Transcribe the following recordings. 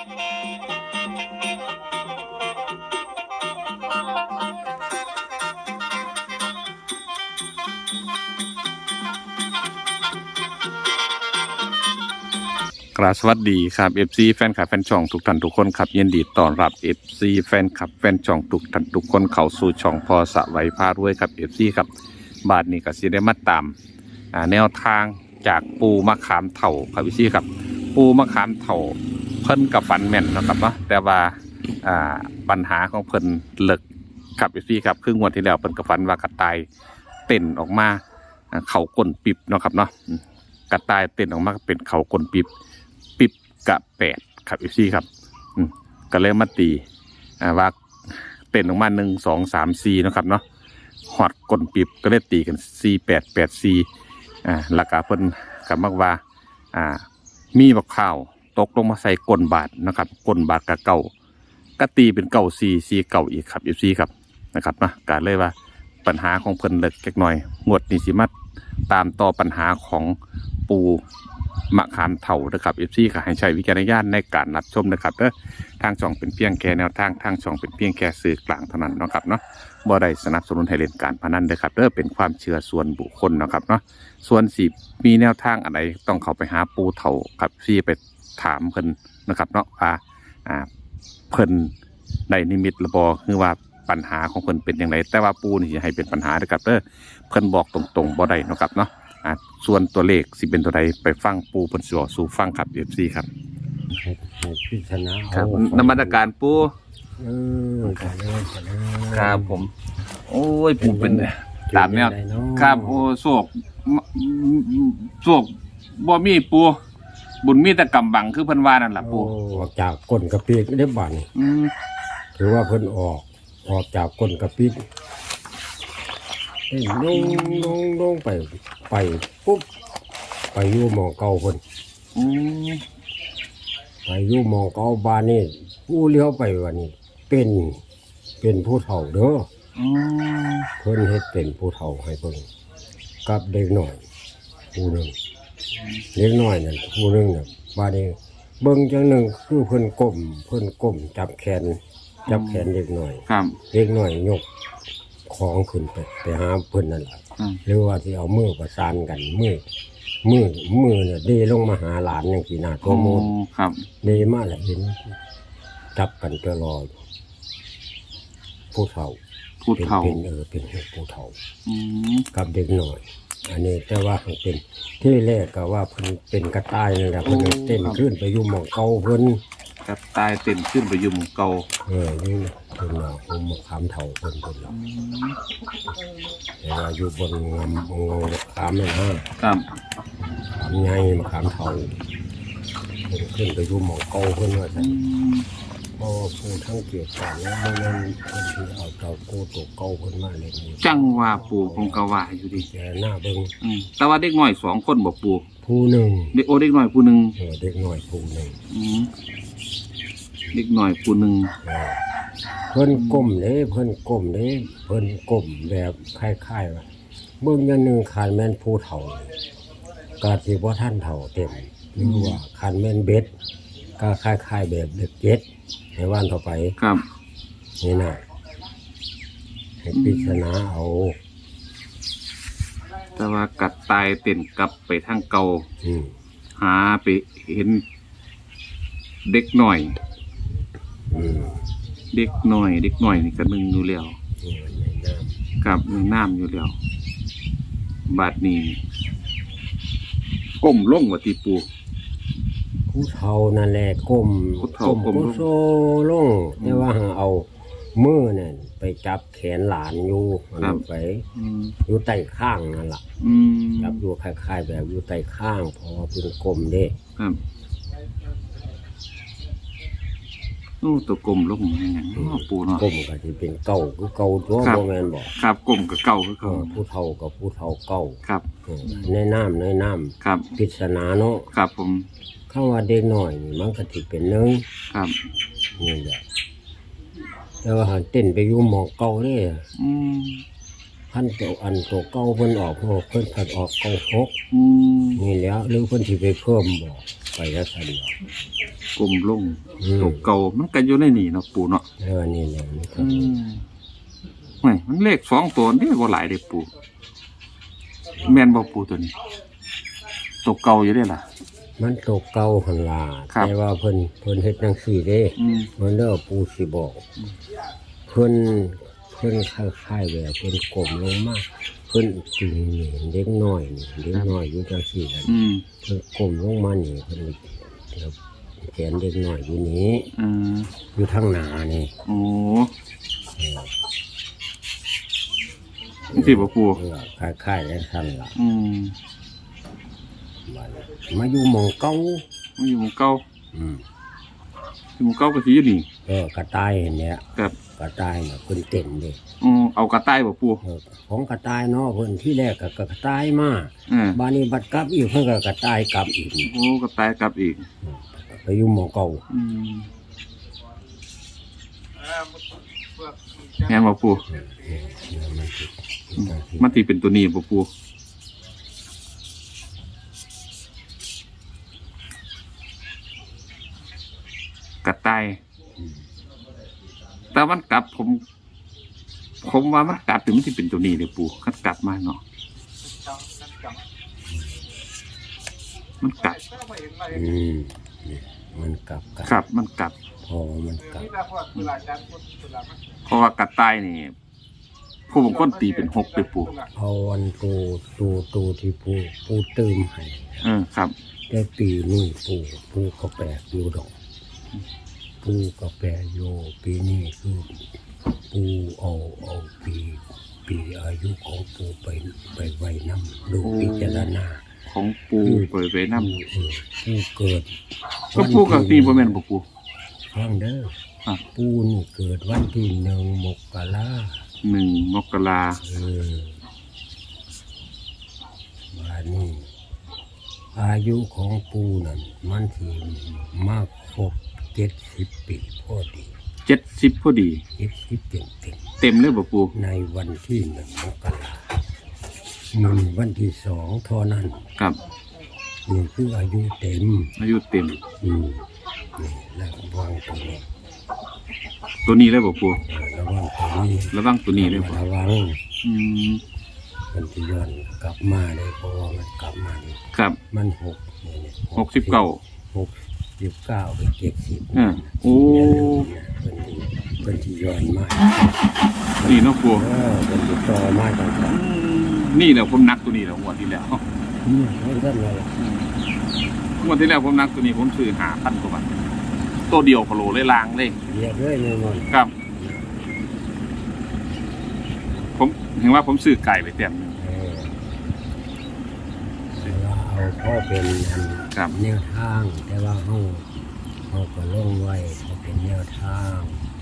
กราบสวัสดีครับ FC แฟนคลับแฟนช่องทุกท่านทุกคนครับยินดีต้อนรับ FC แฟนคลับแฟนช่องทุกท่านทุกคนเข้าสู่ช่องพอสะไหวพาด้วยครับ FC ครับบาทนี้ก็สิได้มาตามแนวทางจากปูมะขามเถ่าครับ FC ครับ ปูมะขามเถ่า พิ่นกับฝันแม่นนะครับเนาะแต่ว่าอ่าปัญหาของเพิ่นเลิกครับ FC ครับครึ่งวันที่แล้วเพิ่นกับฝันว่ากระต่ายเต้นออกมาเขาก้นปิบเนาะครับเนาะกระต่ายเต้นออกมาเป็นเขาก้นปิบปิบกะแปดครับอีซี่ครับก็เลยมาตีอ่าว่าเป็นออกมาหนึ่งสองสามสี่นะครับเนาะหอดกลปิบก็เลยตีกันสี่แปดแปดสี่อ่าหลักกาเพิ่นกับมักว่าอ่ามีบักข้าว ตกลงมาใส่กลบาทนะครับกลบาทกะเก่าก็ตีเป็นเก่าซีซีเก่าอีกครับอีซีครับนะครับนะการเลยว่าปัญหาของเพิ่นเล็กเล็กน้อยงวดนี้สิมาตามต่อปัญหาของปู มะขามเถ่านะครับเอฟซีค่ะให้ใช้วิจารณญาณในการรับชมนะครับเด้อทางช่องเป็นเพียงแค่แนวทางทางช่องเป็นเพียงแค่สื่อกลางเท่านั้นนะครับเนาะบ่ได้สนับสนุนให้เล่นการพนันเด้อครับเด้อเป็นความเชื่อส่วนบุคคลนะครับเนาะส่วนสิมีแนวทางอะไรต้องเข้าไปหาปูเถ่าครับซีไปถามเพิ่นนะครับเนาะว่าอ่าเพิ่นในนิมิตระบอคือว่าปัญหาของเพิ่นเป็นอย่างไรแต่ว่าปูนี่ให้เป็นปัญหาเด้อครับเด้อเพิ่นบอกตรงๆบ่ได้นะครับเนาะ อะส่วนตัวเลขสิเป็นตัวใดไปฟังปูเพิ่นสิบอกสู่ฟังครับเอฟซีครับให้ให้พิจารณาครับเอานมัสการปูเออเจริญเจริญครับผม โอ้ยปูเป็นตามแนวเป็นจังใดเนาะครับโอ้โศกโศกบ่มีปูบุญมีแต่กำบังคือเพิ่นว่านั่นล่ะปูโอ้ออกจากก้นกระปีกได้บ่นี่อืมถือว่าเพิ่นออก ออกจากก้นกระปีก เอ้ยลงลงลงไป ไปปุ๊บไปอยู่หมองเก่าเพิ่นอืมไปอยู่หมองเก่าบ้านนี่ผู้เลี้ยวไปวันนี้ เป็นเป็นผู้เฒ่าเด้ออืมเพิ่นเฮ็ดเป็นผู้เฒ่าให้เพิ่นกับเด็กหน่อยผู้หนึ่งเด็กน้อยนั่นผู้หนึ่งน่ะบาดนี้เบิ่งจังหนึ่งคือเพิ่นก้มเพิ่นก้มจับแขน จับแขนเด็กน้อย ครับเด็กน้อยยก ของขึ้นไปไปหาเพิ่นนั่นล่ะอืม หรือว่าที่เอามือประสานกันมือมือมือเนี่ยเดลงมาหาหลานจังซี่น่ะตัวมูลโอ้ครับเดมาแล้วเห็นจับกันตลอดผู้เฒ่าพูดเป็นเท่าเป็นเออเป็นผู้เฒ่า อืมกับเด็กหน่อย อันนี้แต่ว่ามันเป็นที่แรกก็ว่าเพิ่นเป็นกระต่ายนั่นแหละเพิ่นเลยเต้นขึ้นไปอยู่หมองเก่าเพิ่น กับตายเต้นขึ้นไปอยุ่หมองเก่าเออนี่เพิ่นว่าผมมาขามเท่าเพิ่นเพิ่นว่าแต่ว่าอยู่บนงามงงขามนั่นฮะครับขามใหญ่มาขามเท่าเพิ่นขึ้นไปอยู่หมองเก่าเพิ่นว่าอืซั่นมเพราะว่าผู้ทั้งเกียรติการแล้วบ่แม่นเพิ่นสิเอาเจ้ากูตัวเก่าเพิ่นมาเล่นนี่จังว่าปูผมก็ว่าอยู่ดิแต่หน้าเบิ่งอืมแต่ว่าเด็กน้อยสองคนบอกปูผู้หนึ่งเด็กโอเด็กน้อยผู้หนึ่งเออเด็กน้อยผู้หนึ่งอืม เด็กน้อยผู้หนึ่งเพิ่นก้มเด้เพิ่นก้มเด้เพิ่นก้มแบบคล้ายๆว่าเบิ่งอย่างหนึงคันแม่นผู้เฒ่าก็สิบ่ทันเฒ่าเต็มหรือว่าคันแม่นเบ็ดก็คล้ายๆแบบเด็กเจ็ดในวันต่อไปครับนี่น่ะให้พิจารณาเอาแต่ว่ากัดตายเต้นกลับไปทางเก่าอืมหาไปเห็นเด็กหน่อย อืมเด็กหน่อย เด็กหน่อยนี่ก็หนึ่งอยู่แล้วนี่ในน้กับหนึ่งน้ำอยู่แล้วบาดนี้ก้มลงว่าที่ปูำผู้เฒ่านั่นแหละก้มผู้เฒ่าก้มลงผู้โซลงแต่ว่าหาเอามือนั่นไปจับแขนหลานอยู่มันเอาไปอืมอยู่ใต้ข้างนั่นล่ะ อืมจับอยู่คล้ายๆแบบอยู่ใต้ข้างเพอเป็นกลมเด้ ครับ โอ้ตัวกลมลงยังไงเนาะปูเนาะ กลมก็สิเป็นเก่าคือเก่าตัวครับบ่แม่นบอกครับกลมกับเก่าคือเอเก่าอผู้เฒ่ากับผู้เฒ่าเก่าครับเออในน้ำในน้ครับำพิศนาเนาะครับผมคำว่าเด็กน้อยนี่มันก็สิเป็นหนึงครับนี่แหละแต่ว่าหันเต้นไปอยู่หมองเก่าเด้อืมพันตัวอันตัวเก่าเพิ่นออกหกเพิ่นผัดออกเก่าหกอืมนี่แหล้วหรือเพิ่นสิไปเพิ่มบ่ไปแล้วซั่นบ่โก ลมลงอืม ตัวเก่ามันก็อยู่ในนี่เนาะปูเนาะเออนี่แหละมันก็อืมไม่มันเลขสองตัวนี่บ่หลายเด้ปูแม่นบ่ปูตัวนี้ตัวเก่าอยู่เด้ล่ะ มันตกเก่าหันลาครับ แต่ว่าเพิ่นเพิ่นเฮ็ดจังซี่เด้อืมมันเด้อปูสิบอกเพิ่นเพิ่นคล้ายๆแบบเพิ่นกลมลงมาเพิ่นจริงนี่เด็กน้อยนี่เด็กน้อยอยู่จังซี่นั่นอืม เพิ่นกลมลงมานี่เพิ่นเดี๋ยว แขนเด็กน้อยอยู่นี้อืมอยู่ทางหน้านี่โอ้สิบ่ปูเออคล้ายๆกันซั่นล่ะอืมบัดนี้มาอยู่หม่องเก่ามันอยู่หมู่เก่าอืมอยู่หมู่เก่าก็สิอยู่นี่เออกระต่ายเนี่ยครับกระต่ายน่ะเพิ่นเต้นเด้อืมเอากระต่ายบ่ปูเออของกระต่ายเนาะเพิ่นที่แรกก็กระต่ายมาอืมบานี้บัดกลับอีกเพิ่นก็กระต่ายกลับอีก โอ้กระต่ายกลับอีกไป อยู่หม่องเก่าอืมแม่นบ่ปูมันสิมันสิเป็นตัวนี้บ่ปูกระต่ายแต่มันกลับผม ผมว่ามันกลับถึงมันสิเป็นตัวนี้เลยปูคัดกลับมาเนาะมันกลับอืมนี่ มันกลับกันครับ มันกลับพอมันกลับเพราะว่ากระต่ายนี่ ผู้บางคนตีเป็นหกเลยปูเอาวันตูตูตูที่ปูปูเติมให้เออครับแต่ปีนี้ปูปูก็แปลกอยู่ดอกปูก็แปลกอยู่ปีนี้คือปูเอาเอาปี ปีอายุของปูไปไปไว้น้ำดูพิจารณา ของปูเปิดไปน้ปูเออปูเกิดำก็ปูกับตีบ่แม่นบ่ปูฟังเด้อครับปูนี่เกิดวันที่หนึ่งมกราหนึ่งมกราเออวันนี้อายุของปูนั่นมันที่มากครบเจ็ดสิบปีพอดีเจ็ดสิบพอดีเจ็ดสิบเต็มเต็มเต็มเลยบ่ปูๆในวันที่หนึ่งมกรา มันวันที่สองเท่านั้นครับนี่คืออายุเต็ม อายุเต็ม อืมนี่แล้วระวังตัวนี้ตัวนี้เลยบ่ปูเออระวังตัวนี้ระวังตัวนี้เลยบ่ระวังอืมมันจะย้อนกลับมาเลยเพราะว่ามันกลับมานี่ครับมันหกนี่นี่หกสิบเก้าหกสิบเก้าไปเจ็ดสิบอ่าโอ้อย่าลืมนะเพิ่นที่เพิ่นที่ย้อนมานี่เนาะปูเออเพิ่นที่ต่อมาตั้งแต่อืม นี่แหละผมนักตัวนี้แหละงวดที่แล้วนี่เพิ่นกันเลยงวดที่แล้วผมนักตัวนี้ผมซื้อหาพันกว่าบาทตัวเดียวพะโลเลยลางเลยเรียกเลยแน่นอนครับ ผมเห็นว่าผมซื้อไก่ไปเต็มหนึงเออแต่ว่าเอาพ่อเป็นอันครับแนวทาง แต่ว่าเฮาเฮาก็ลงไว้เขาเป็นแนวทาง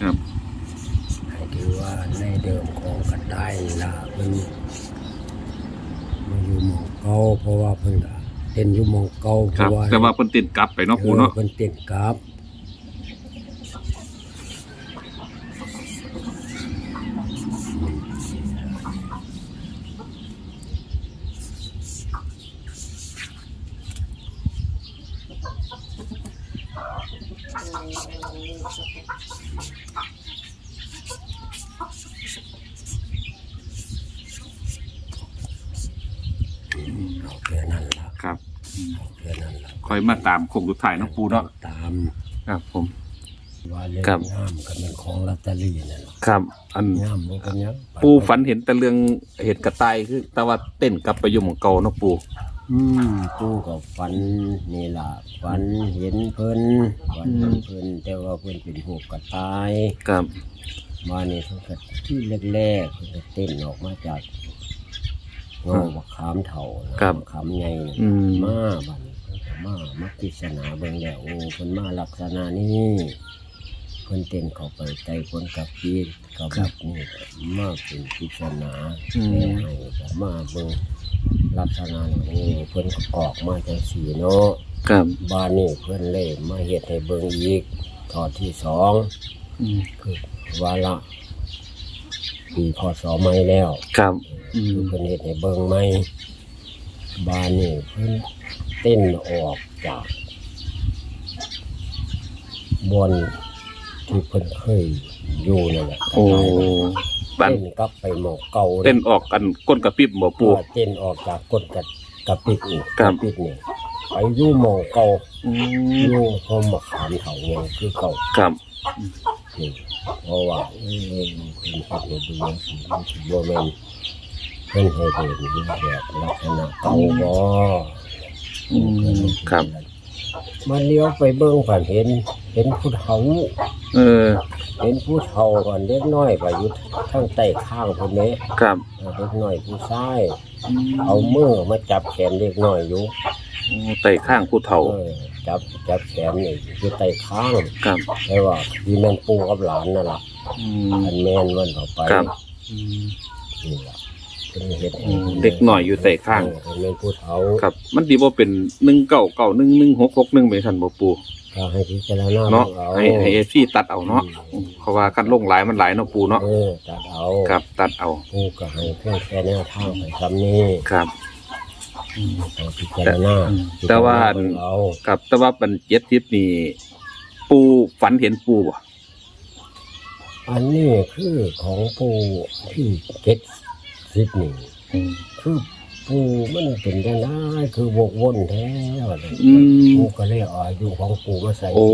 ครับให้ถือว่าในเดิมของกระต่ายนี่ล่ะเพิ่นมา อยู่หมองเก่าเพราะว่าเพิ่นก็เต้นอยู่หมองเก่าเพครับ ราะว่าแต่ว่าเพิ่นติดกลับไปเนาะปูเนาะ ออเพิ่นเต้นกราบ เอาแค่นั้นล่ะครับเอาแค่นั้นล่ะคอยมาตามโคงสุดท้ายเนาะปูเนาะตามครับ ผม ว่าเล่นครับ งามก็เป็นของลอตเตอรี่นั่นล่ะครับ อันงามบ่เป็นหยังปูฝันเห็นแต่เรื่องเห็ดกระต่ายคือ แต่ว่าเต้นกลับไปอยู่หมู่เก่าเนาะปูอืมปูก็ฝันนี่ล่ะฝันเห็นเพิ่นฝันเห็นเพิ่นแต่ว่าเพิ่นเป็นหูกกระต่าย ครับ มานี่เพิ่นก็ที่แรกๆเพิ่นก็เต้นออกมาจากเงาบักขามเถานะครับ บักขามใหญ่น่ะอืมมาบัดนี้เพิ่นก็มามาพิจารณาเบิ่งแล้วโอ้เพิ่นมาลักษณะนี้เพิ่นเต้นเข้าไปใต้คนกับปีกับแบบนี้มาเป็นพิจารณาอืมแก้ให้ก็มาเบิ่งลักษณะนี้โอ้เพิ่นก็ออกมาจังสี่เนาะ ครับบ้านนี้เพิ่นเลยมาเฮ็ดให้เบิ่งอีกทอดที่สองอืมคือวาระ ปีพศใหม่แล้วครับอืมคือเพิ่นเฮ็ดให้เบิ่งใหม่บ้านนี้เพิ่นเต้นออกจากบอนที่เพิ่นเคยอยู่นั่นแหละโอ้ตัเต้นนกลับไปหมอกเก่าเต้นออกกันก้นกระปิบบ่ปูเออเต้นออกจากกดกับกระปิดนี่ครับกะปิดนี่ไปอยู่หมองเก่าอืมอยู่ห้องมะขามเถาเงาคือเก่า ครับนี่ เพราะว่าเอ้ยเพิ่นเฮ็ดให้ดูว่าสิมันสิบ่แม่นเพิ่นให้เห็นอยู่แบบลักษณะเก่าบ่อืมครับมาเลี้ยวไปเบิ่งผ่านเห็น เห็นผู้เฒ่าเออ เห็นผู้เฒ่าก่อนเด็กน้อยก็อยู่ทางใต้ข้างพุ่นเด้ครับเออเด็กน้อยผู้ชายเอามือมาจับแขนเด็กน้อยอยู่ โอ้ไต่ข้างผู้เฒ่า เออจับจับแขนนี่อยู่ใต้ข้างครับ แต่ว่าที่แม่นปู่กับหลานนั่นล่ะอืม อันแม่นมันเอาไปครับ อืมนี่ล่ะเป็นเฮ็ดอืมเด็กน้อยอยู่ใต้ข้าง เออแม่นผู้เฒ่าครับ มันดีบ่เป็นหนึ่งเก้าเก้าหนึ่งหนึ่งหกหกหนึ่งไปทันบ่ปูก็ให้พิจารณาเนาะเอาให้ให้เอฟซีตัดเอาเนาะอืมเพราะว่ากันลงหลายมันหลายเนาะปูเนาะเออตัดเอา ครับ ตัดเอาปู่ก็ให้เพียงแค่แนวทางไปคำนี้ครับให้ พิจารณาอืมแต่ว่าพิจรณเบิ่งเอาครับ แต่ว่าเป็นเจ็ดทิพนี่ ปูฝันเห็นปูบ่อันนี้คือของปู่ที่เจ็ดสิบนี่อืมคือปู่มันเป็นจังไดคือวกวนแท้ว่าซั่นอืมปู่ก็เลยเอาอายุของปู่มาใส่โอ้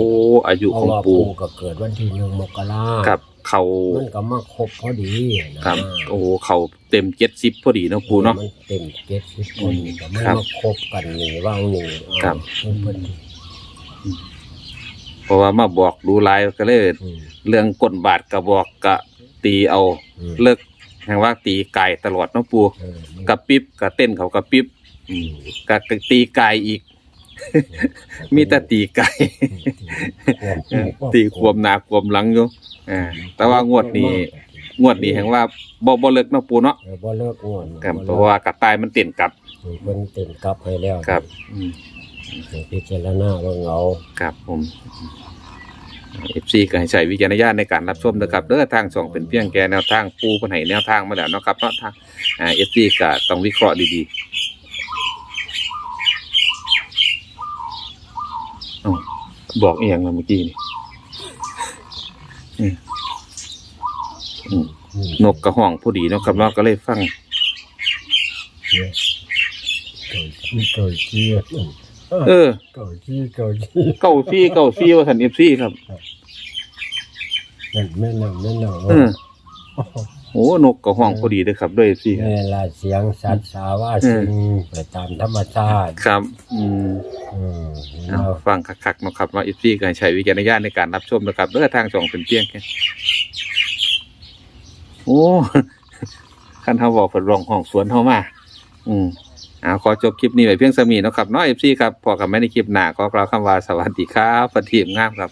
อายุเพขราะองว่าปูปู่ก็เกิดวันที่หนึ่งมกราครับ เขามันก็มาครบพอดีนะครับ โอ้เขาเต็มเจ็ดสิบพอดีเนาะปูเนาะ มันเต็มเจ็ดสิบคนก็ไม่ครับมาครบกันนี่ว่างนี่ครับ เอาเพิ่นเพราะว่ามาบอกดูหลายก็เลย อืมเรื่องก้นบาทกระบอกกะตีเอาอืมเลิกแห่งว่าตีไก่ตลอดเนาะปูเออมันกระปิบกระเต้นเขากระปิบอืมกะกะตีไก่อีก มีแต่ตีไก่ ตีควมหนาควมหลังอยู่อ่าแต่ว่างวดนี้งวดนี้แห่งว่าบ่บ่เลิกเนาะปูเนาะเออบ่เลิกงวดครับเพบ่ราะเลิกว่ากระต่ายมันเต้นกลับเพิ่นเต็มกลับให้แล้วครับอืมให้พิจารณาเบิ่งเอาครับผมเอฟซีก็ให้ใช้วิจารณญาณในการรับชมนะครับเด้อทางสองเป็นเพียงแค่แนวทางปูเพิ่นให้แนวทางมาแล้วเนาะครับเนาะทางอ่าเอฟซีก็ต้องวิเคราะห์ดีๆเอ้า บอกอีหยังล่ะเมื่อกี้นี่อืมอืมอืมนกกระห้องผู้ดีเนาะครับเนาะก็เลยฟังเนี่ยเก่าจี้เก่าจี้เออเก่าจี้เก่าจี้เก้าซี่เก้าซี่ว่าสันเอฟซีครับนั่นแม่นำแม่นำเออ โอ้นกกระห้องผู้ดีเด้อครับด้วยเอฟซีเวลาเสียงสัตว์สาว่าสิ่งไปตามธรรมชาติครับ อืมอืมเอาเราฟังคักๆเนาะครับว่าเอฟซีก็ให้ใช้วิจารณญาณในการรับชมนะครับเด้อทางสองเป็นเพียงแค่โอ้คันเฮาบอกเพิ่นร้องห้องสวนเฮามาอืมอ่าขอจบคลิปนี้ไว้เพียงสมีเนาะครับเนาะ FC ครับพอกันไม่ในคลิปหน้าก็กล่าวคำว่าสวัสดีครับปฏิมงามครับ